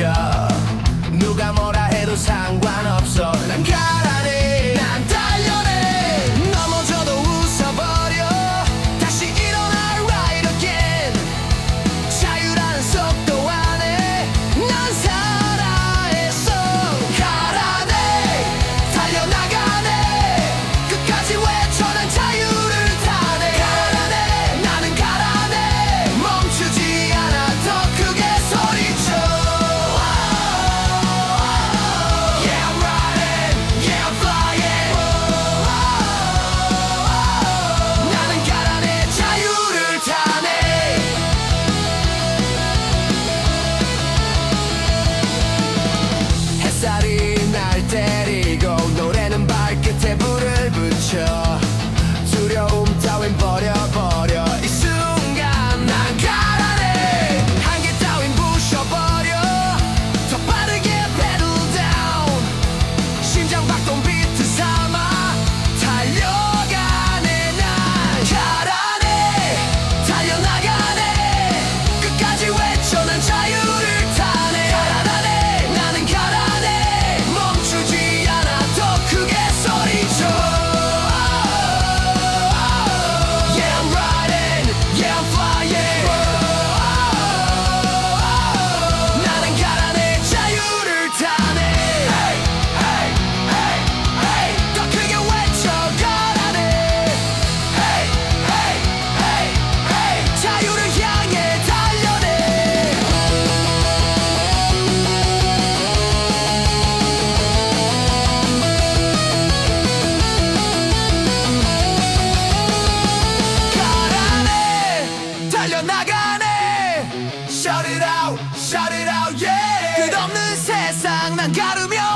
Yeah. Shout it out, shout it out, yeah 끝없는 세상 난 가르며